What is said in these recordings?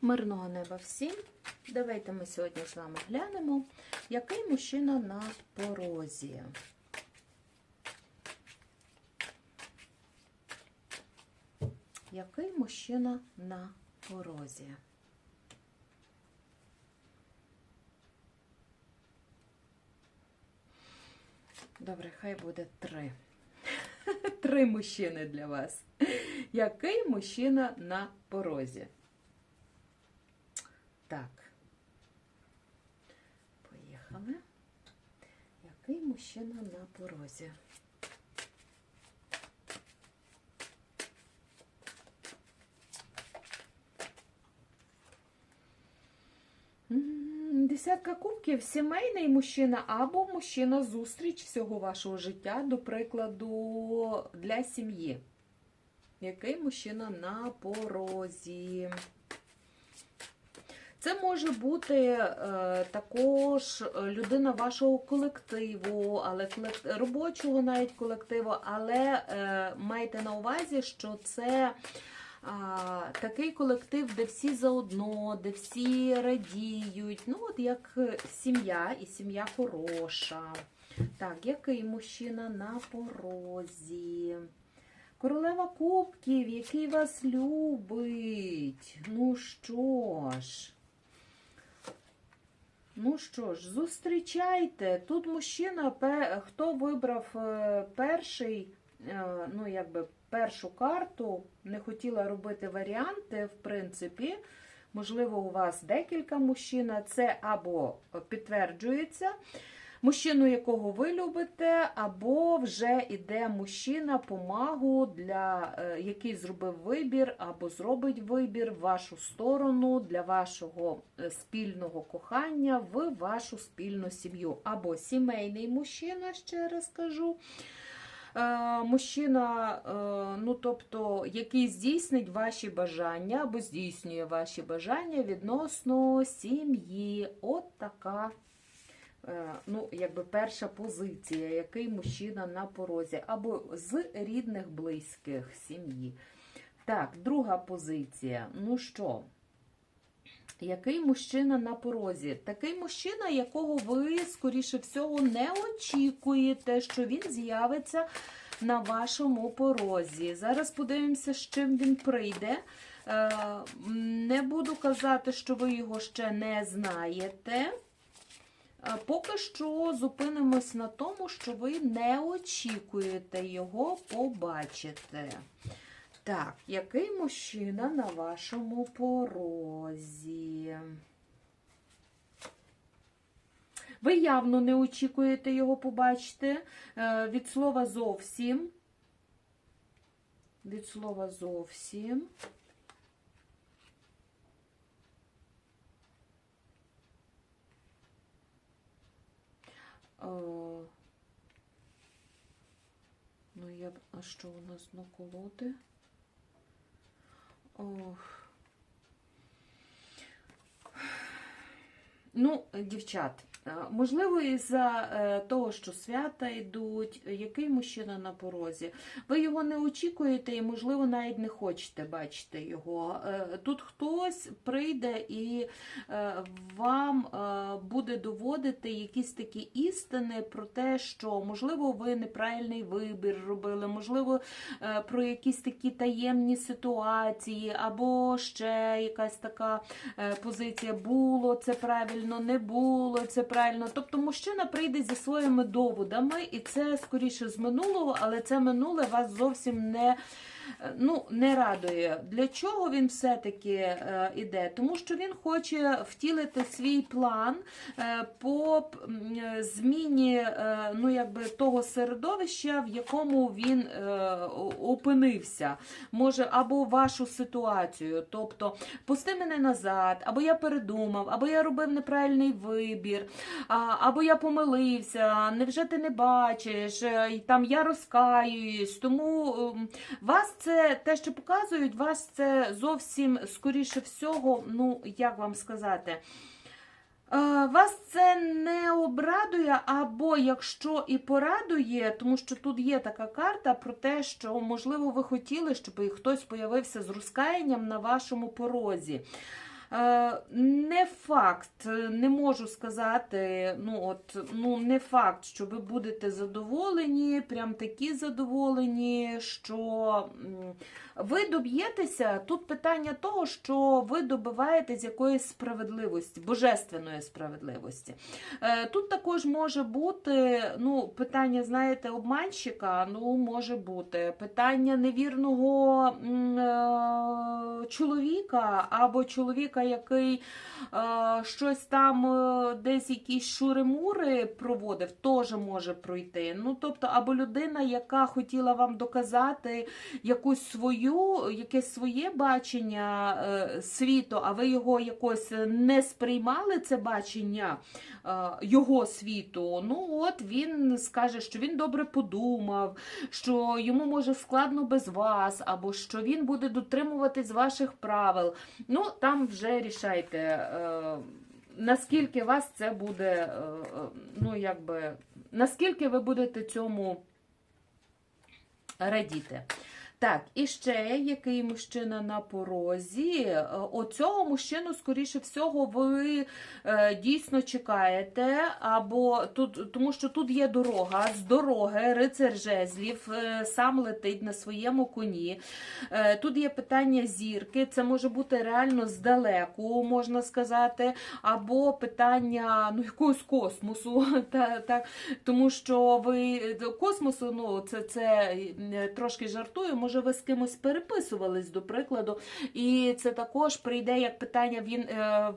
Мирного неба всім. Давайте ми сьогодні з вами глянемо, який мужчина на порозі. Який мужчина на порозі? Добре, хай буде три. Три мужчини для вас. Який мужчина на порозі? Так. Поїхали. Який мужчина на порозі? Десятка кубків сімейний мужчина або мужчина зустріч всього вашого життя, до прикладу, для сім'ї. Який мужчина на порозі? Це може бути е, також людина вашого колективу, але робочого навіть колективу, але е, майте на увазі, що це такий колектив, де всі заодно, де всі радіють. Ну, от як е, сім'я, і сім'я хороша. Так, який мужчина на порозі? Королева кубків, який вас любить. Ну що ж. Ну що ж, зустрічайте. Тут мужчина, хто вибрав е, перший, е, ну якби першу карту, не хотіла робити варіанти, в принципі. Можливо, у вас декілька мужчин. Це або підтверджується, мужчину, якого ви любите, або вже іде мужчина по магу, для, е, який зробив вибір, або зробить вибір в вашу сторону для вашого е, спільного кохання в вашу спільну сім'ю. Або сімейний мужчина, ще раз кажу. Е, Мужчина, ну тобто, який здійснить ваші бажання або здійснює ваші бажання відносно сім'ї. От така, ну, якби перша позиція, який мужчина на порозі, або з рідних, близьких сім'ї. Так, друга позиція. Ну що? Який мужчина на порозі? Такий мужчина, якого ви, скоріше всього, не очікуєте, що він з'явиться на вашому порозі. Зараз подивимося, з чим він прийде. Е, Не буду казати, що ви його ще не знаєте. Е, Поки що зупинимось на тому, що ви не очікуєте його побачити. Так, який мужчина на вашому порозі? Ви явно не очікуєте його побачити. Е, Від слова зовсім. Від слова зовсім. Ну, я. А що у нас на колоди? Ох. Ну, дівчат, можливо, із-за е, того, що свята йдуть, е, який мужчина на порозі, ви його не очікуєте і, можливо, навіть не хочете бачити його. Е, Тут хтось прийде і е, вам е, буде доводити якісь такі істини про те, що, можливо, ви неправильний вибір робили, можливо, е, про якісь такі таємні ситуації, або ще якась така е, позиція було це правильно, не було це правильно. Тобто мужчина прийде зі своїми доводами, і це скоріше з минулого, але це минуле вас зовсім не. Е, Ну, не радує. Для чого він все-таки е, іде? Тому що він хоче втілити свій план е, по зміні ну, якби, того середовища, в якому він опинився. Може, або вашу ситуацію. Тобто, пусти мене назад, або я передумав, або я робив неправильний вибір, або я помилився, невже ти не бачиш, там я розкаююсь. Тому ем, вас це те, що показують, вас це зовсім скоріше всього, ну як вам сказати. е, Вас це не обрадує, або якщо і порадує, тому що тут є така карта про те, що можливо ви хотіли, щоб хтось появився з розкаянням на вашому порозі. Е, Не факт, не можу сказати. Ну, от, ну, не факт, що ви будете задоволені, прям такі задоволені, що ви доб'єтеся. Тут питання того, що ви добиваєтесь якоїсь справедливості, божественної справедливості. Е, Тут також може бути ну, питання, знаєте, обманщика, ну, може бути питання невірного е, чоловіка або чоловіка, який е, щось там десь якісь шури-мури проводив, теж може пройти. Ну, тобто, або людина, яка хотіла вам доказати якусь свою, якесь своє бачення е, світу, а ви його якось не сприймали, це бачення е, його світу. Ну, от він скаже, що він добре подумав, що йому може складно без вас, або що він буде дотримуватись ваших правил. Ну, там вже рішайте, е, наскільки вас це буде, ну, якби, наскільки ви будете цьому радіти. Так, і ще який мужчина на порозі. Е, Оцього мужчину, скоріше всього, ви е, дійсно чекаєте, або тут, тому що тут є дорога, з дороги рицар жезлів е, сам летить на своєму коні. Тут є питання зірки, це може бути реально здалеку, можна сказати, або питання ну, якогось космосу. Та, так, тому що ви космосу, ну це, це трошки жартую, може ви з кимось переписувались, до прикладу, і це також прийде як питання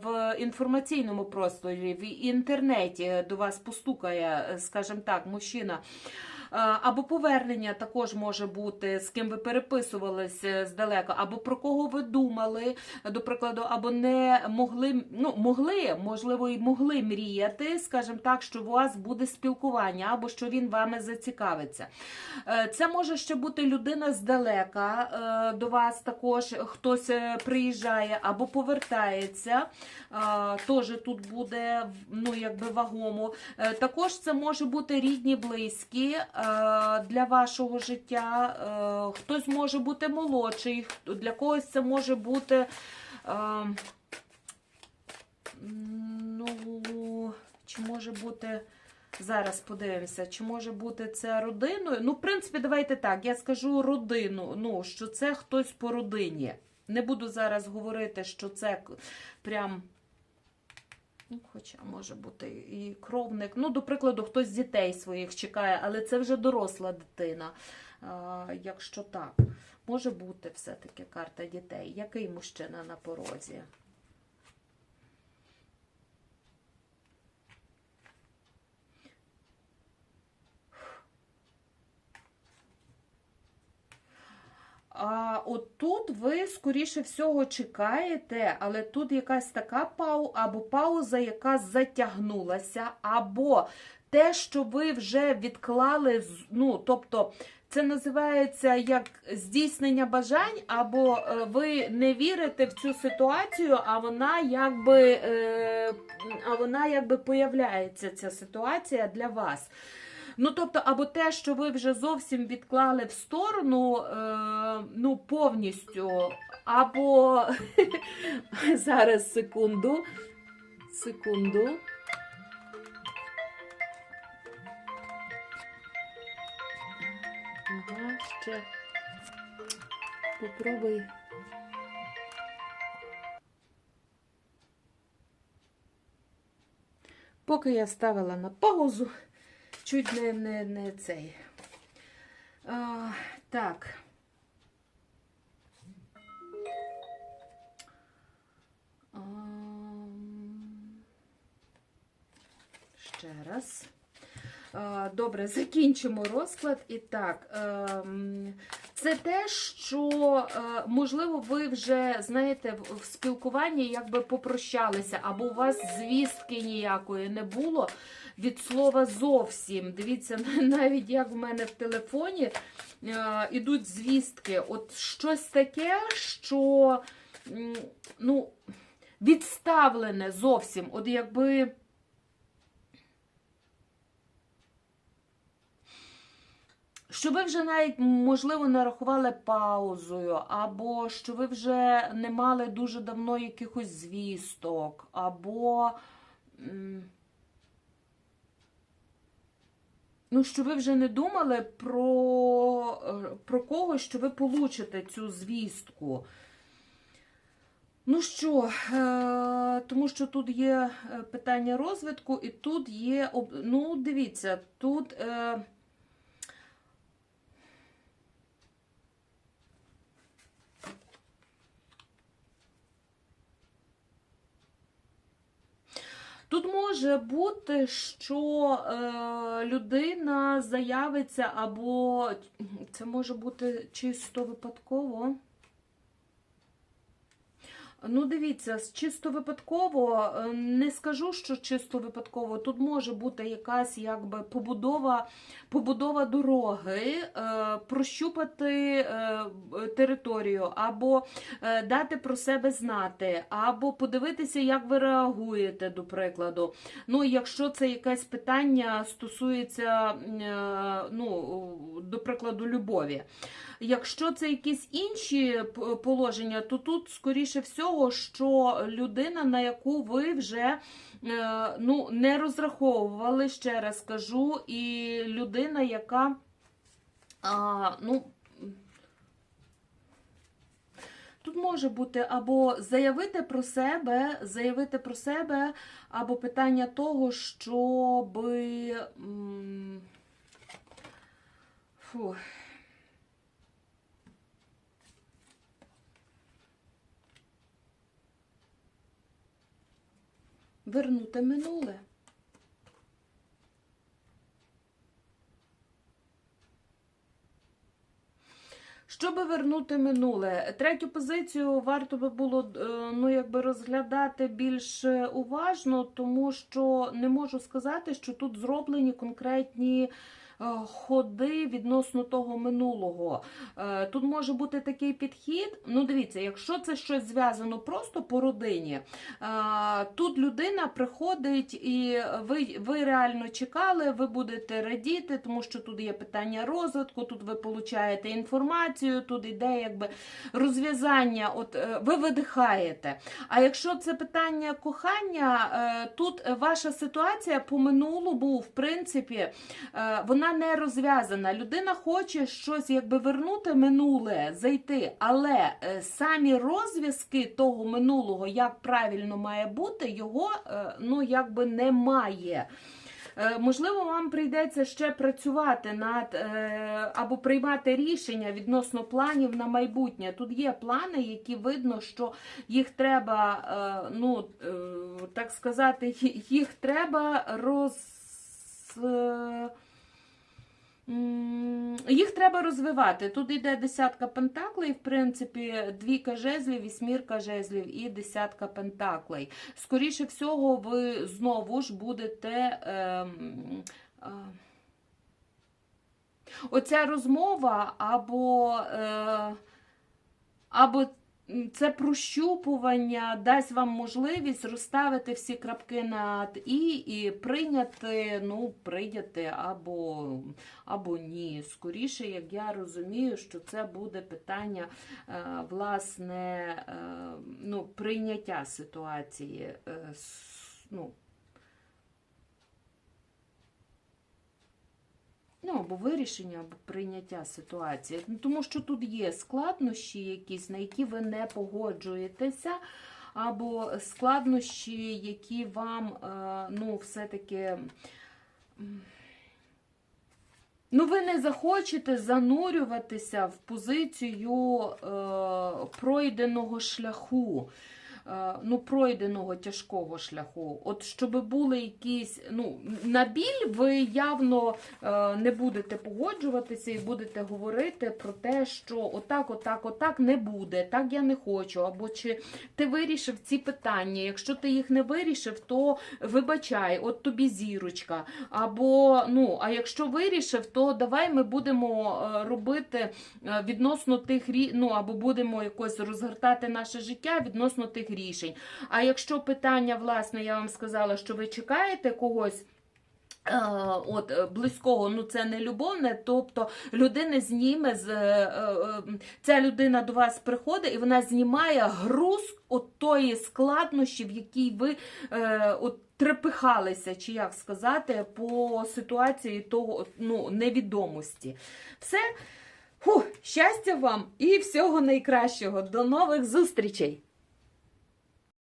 в, е, інформаційному просторі, в інтернеті до вас постукає, е, скажімо так, мужчина. Або повернення також може бути, з ким ви переписувались е, здалека, або про кого ви думали, до прикладу, або не могли, ну, могли, можливо, і могли мріяти, скажімо так, що у вас буде спілкування, або що він вами зацікавиться. Е, Це може ще бути людина здалека е, до вас також, хтось приїжджає або повертається. Теж тут буде ну, якби вагомо. Також це може бути рідні, близькі для вашого життя. Е, Хтось може бути молодший, для когось це може бути. е, Ну, чи може бути. Зараз подивимося, чи може бути це родиною. Ну, в принципі, давайте так. Я скажу родину, ну, що це хтось по родині. Не буду зараз говорити, що це прям. Ну, хоча може бути і кровник. Ну, до прикладу, хтось з дітей своїх чекає, але це вже доросла дитина. А, якщо так, може бути все-таки карта дітей. Який мужчина на порозі? А от тут ви, скоріше всього, чекаєте, але тут якась така пау, або пауза, яка затягнулася, або те, що ви вже відклали, ну, тобто. Це називається як здійснення бажань, або е, ви не вірите в цю ситуацію, а вона якби, е, а вона якби появляється ця ситуація для вас. Ну, тобто, або те, що ви вже зовсім відклали в сторону, е, ну, повністю, або зараз секунду. Секунду. Ще попробуй. Поки я ставила на паузу, чуть не, не, не цей. А, так. Ам, Ще раз. А, Добре, закінчимо розклад. І так, ем, це те, що, е, можливо, ви вже, знаєте, в спілкуванні якби попрощалися, або у вас звістки ніякої не було від слова зовсім. Дивіться, навіть як в мене в телефоні е, ідуть звістки. От щось таке, що ну, відставлене зовсім. От якби. Що ви вже навіть, можливо, не рахували паузою, або що ви вже не мали дуже давно якихось звісток, або. Ну, що ви вже не думали про, е, про когось, що ви получите цю звістку. Ну що, е, тому що тут є е, питання розвитку, і тут є. Ну, дивіться, тут. Е, Тут може бути, що е, людина заявиться, або це може бути чисто випадково. Ну, дивіться, чисто випадково, е, не скажу, що чисто випадково. Тут може бути якась якби побудова, побудова дороги, е, прощупати е, територію, або дати про себе знати, або подивитися, як ви реагуєте, до прикладу. Ну, якщо це якесь питання стосується, ну, до прикладу, любові. Якщо це якісь інші положення, то тут, скоріше всього, що людина, на яку ви вже е, ну, не розраховували, ще раз кажу, і людина, яка ну, Тут може бути або заявити про себе, заявити про себе, або питання того, щоби. м, Фу. Вернути минуле. Щоб вернути минуле, третю позицію варто би було е, ну, якби розглядати більш е, уважно, тому що не можу сказати, що тут зроблені конкретні ходи відносно того минулого. Е, Тут може бути такий підхід. Ну, дивіться, якщо це щось зв'язано просто по родині, е, тут людина приходить і ви, ви реально чекали, ви будете радіти, тому що тут є питання розвитку, тут ви получаєте інформацію, тут іде якби розв'язання, от е, ви видихаєте. А якщо це питання кохання, е, тут ваша ситуація по минулому, в принципі, е, не розв'язана. Людина хоче щось якби вернути минуле, зайти, але е, самі розв'язки того минулого, як правильно має бути, його е, ну якби немає. Е, Можливо, вам прийдеться ще працювати над або приймати рішення відносно планів на майбутнє. Тут є плани, які видно, що їх треба, ну так сказати, їх треба роз. Е, Їх треба розвивати. Тут йде десятка пентаклей, в принципі, двійка жезлів, вісьмірка жезлів і десятка пентаклей. Скоріше всього, ви знову ж будете. ем, е, Оця розмова або, е, або це прощупування дасть вам можливість розставити всі крапки над і і прийняти, ну, прийняти або, або ні. Скоріше, як я розумію, що це буде питання е, власне е, ну, прийняття ситуації. е, ну, Ну, або вирішення, або прийняття ситуації. Ну, Тому що тут є складнощі якісь, на які ви не погоджуєтеся, або складнощі, які вам, е, ну, все-таки. Ну, ви не захочете занурюватися в позицію е, пройденого шляху. Е, Ну, пройденого тяжкого шляху. От щоб були якісь, ну, на біль ви явно е, не будете погоджуватися і будете говорити про те, що отак, отак, отак не буде, так я не хочу. Або чи ти вирішив ці питання. Якщо ти їх не вирішив, то вибачай, от тобі зірочка. Або, ну, а якщо вирішив, то давай ми будемо е, робити відносно тих ну, або будемо якось розгортати наше життя відносно тих рішень. А якщо питання, власне, я вам сказала, що ви чекаєте когось. Е, От е, близького, ну це не любовне, тобто людина зніме з е, ця людина до вас приходить і вона знімає груз от тої складнощі, в якій ви от трепихалися, чи як сказати, по ситуації того ну, невідомості. Все. Фух, щастя вам і всього найкращого. До нових зустрічей!